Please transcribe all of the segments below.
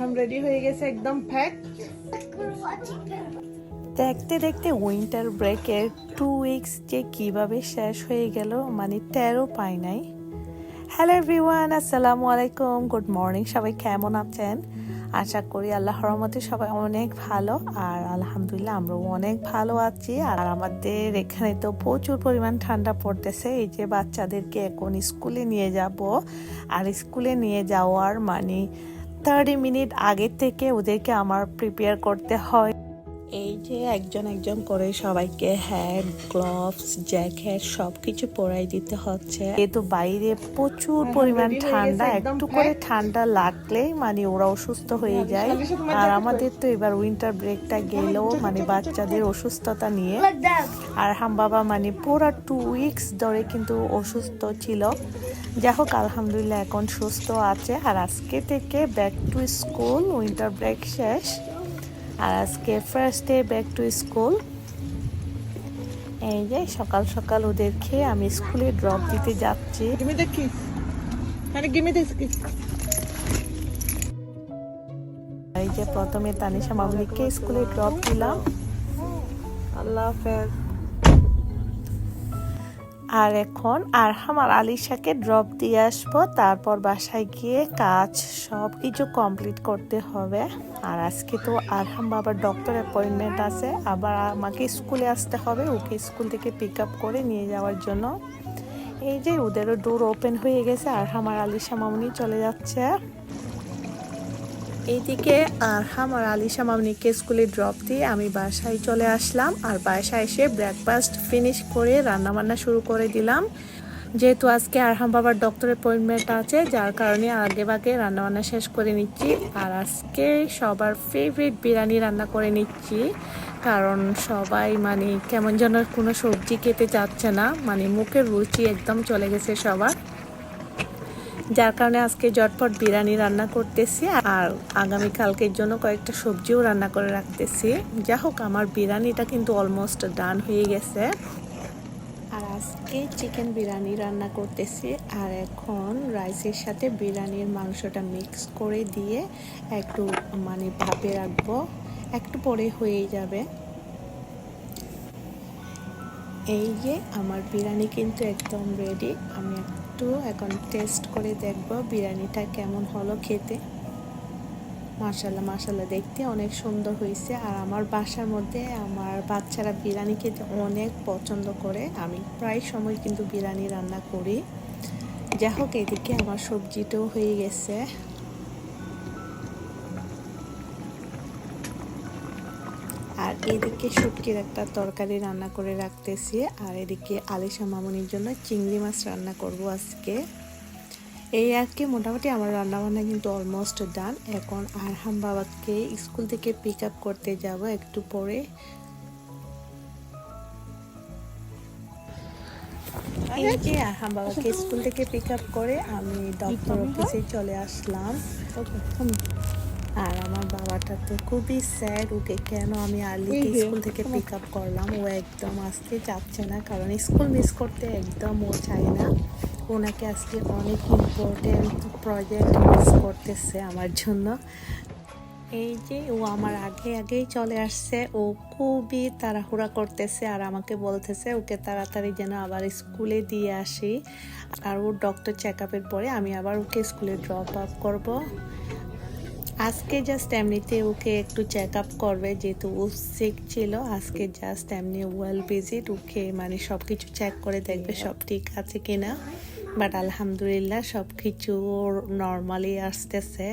আরহাম ready হয়ে গেছে একদম দেখতে দেখতে উইন্টার ব্রেকের টু উইকস যে কীভাবে শেষ হয়ে গেল মানে তেরো পাই নাই। হ্যালো এভরিওয়ান আসসালামু আলাইকুম গুড মর্নিং সবাই কেমন আছেন? আশা করি আল্লাহ রহমতে সবাই অনেক ভালো, আর আলহামদুলিল্লাহ আমরাও অনেক ভালো আছি। আর আমাদের এখানে তো প্রচুর পরিমাণ ঠান্ডা পড়তেছে, এই যে বাচ্চাদেরকে এখন স্কুলে নিয়ে যাব। আর স্কুলে নিয়ে যাওয়ার মানে থার্টি মিনিট আগে থেকে ওদেরকে আমার প্রিপেয়ার করতে হয়। যে একজন একজন করে সবাইকে হ্যাট গ্লোভস জ্যাকেট সব কিছু পরাই দিতে হচ্ছে। যেহেতু বাইরে প্রচুর হ্যাঁ, পরিমাণ ঠান্ডা একটু করে ঠান্ডা লাগলেই মানে ওরা অসুস্থ হয়ে যায়। আর আমাদের তো এবার উইন্টার ব্রেকটা গেলেও মানে বাচ্চাদের অসুস্থতা নিয়ে। আর হাম বাবা মানে পুরো টু উইকস ধরে কিন্তু অসুস্থ ছিল। যাই হোক আলহামদুলিল্লাহ এখন সুস্থ আছে। আর আজকে থেকে back to school winter break শেষ। আর আজকে first day back to school এই যে সকাল সকাল ওদের খেয়ে আমি স্কুলে ড্রপ দিতে যাচ্ছি। এই যে প্রথমে তানিশা মামলিককে স্কুলে ড্রপ দিলাম। আল্লাহ হাফেজ। আর এখন আর আলিশাকে ড্রপ দিয়ে আসব, তারপর বাসায় গিয়ে কাজ সব কিছু কমপ্লিট করতে হবে। আর আজকে তো আরহাম বাবার ডক্টর অ্যাপয়েন্টমেন্ট আছে, আবার আমাকে স্কুলে আসতে হবে, ওকে স্কুল থেকে পিক আপ করে নিয়ে যাওয়ার জন্য। এই যে, ওদেরও ডোর ওপেন হয়ে গেছে আর আর আলিশা মামনি চলে যাচ্ছে। এইদিকে আরহাম আর আলিশা মামনিকে স্কুলে ড্রপ দিয়ে আমি বাসায় চলে আসলাম আর বাসায় এসে ব্রেকফাস্ট ফিনিশ করে রান্নাবান্না শুরু করে দিলাম। যেহেতু আজকে আরহাম বাবার ডক্টর অ্যাপয়েন্টমেন্ট আছে, যার কারণে আগে ভাগে রান্নাবান্না শেষ করে নিচ্ছি। আর আজকে সবার ফেভারিট বিরিয়ানি রান্না করে নিচ্ছি। কারণ সবাই মানে কেমন যেন কোনো সবজি খেতে চাচ্ছে না মানে মুখের রুচি একদম চলে গেছে সবার। যার কারণে আজকে জটপট বিরিয়ানি রান্না করতেছি আর আগামী কালকের জন্য কয়েকটা সবজিও রান্না করে রাখতেছি। যা হোক, আমার বিরিয়ানিটা কিন্তু অলমোস্ট ডান হয়ে গেছে। আর আজকে চিকেন বিরিয়ানি রান্না করতেছি। আর এখন রাইসের সাথে বিরিয়ানির মাংসটা মিক্স করে দিয়ে একটু মানে ভাপে রাখব। একটু পরে হয়ে যাবে। এই যে, আমার বিরিয়ানি কিন্তু একদম রেডি আমি একটু এখন টেস্ট করে দেখব বিরিয়ানিটা কেমন হলো খেতে। মার্শাল্লাহ মার্শাল্লাহ দেখতে অনেক সুন্দর হয়েছে। আর আমার বাসার মধ্যে আমার বাচ্চারা বিরিয়ানি খেতে অনেক পছন্দ করে। আমি প্রায় সময় কিন্তু বিরিয়ানি রান্না করি। যাই হোক, এদিকে আমার সবজিটাও হয়ে গেছে। আর এদিকে শুটকির একটা তরকারি রান্না করে রাখতেছি। আর এদিকে আলিশা মামনির জন্য চিংড়ি মাছ রান্না করব আজকে। এই আর কি, মোটামুটি আমার রান্নাবান্না কিন্তু অলমোস্ট ডান এখন আরহাম বাবাকে স্কুল থেকে পিক আপ করতে যাব একটু পরে। আরহাম বাবাকে স্কুল থেকে পিক আপ করে আমি ডক্টর অফিসে চলে আসলাম। আর আমার বাবাটা তো খুবই স্যাড ওকে কেন আমি আর্লি স্কুল থেকে পিক আপ করলাম? ও একদম আজকে যাচ্ছে না কারণ স্কুল মিস করতে একদম ও চায় না। ওনাকে আজকে অনেক ইম্পর্টেন্ট প্রজেক্ট মিস করতেছে আমার জন্য। এই যে ও আমার আগে আগেই চলে আসছে। ও খুবই তাড়াহুড়া করতেছে আর আমাকে বলতেছে ওকে তাড়াতাড়ি যেন আবার স্কুলে দিয়ে আসি। আর ওর ডক্টর চেক আপের পরে আমি আবার ওকে স্কুলে ড্রপ আপ করব। আজকে জাস্ট এমনিতে ওকে একটু চেক আপ করবে, যেহেতু ও সিক ছিল, আজকে জাস্ট এমনি ওয়েল ভিজিট ওকে মানে সব কিছু চেক করে দেখবে সব ঠিক আছে কিনা। বাট আলহামদুলিল্লাহ সব কিছু নর্মালি আসতেছে।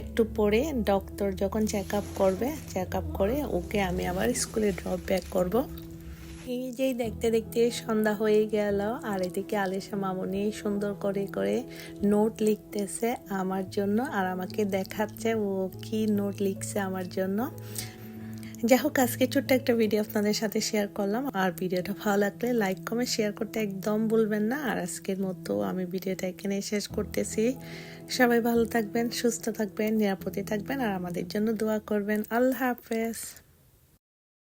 একটু পরে ডক্টর যখন চেক আপ করবে চেক আপ করে ওকে আমি আবার স্কুলে ড্রপ ব্যাক করব। এই যেই দেখতে দেখতে সন্ধ্যা হয়ে গেল, আর এদিকে আলিশা মামনি সুন্দর করে করে নোট লিখতেছে আমার জন্য আর আমাকে দেখাচ্ছে ও কি নোট লিখছে আমার জন্য। যাই হোক, আজকে ছোট্ট একটা ভিডিও আপনাদের সাথে শেয়ার করলাম। আর ভিডিওটা ভালো লাগলে লাইক কমেন্ট শেয়ার করতে একদম ভুলবেন না। আর আজকের মতো আমি ভিডিওটা এখানে শেষ করতেছি। সবাই ভালো থাকবেন, সুস্থ থাকবেন, নিরাপদে থাকবেন আর আমাদের জন্য দোয়া করবেন। আল্লাহ হাফেজ।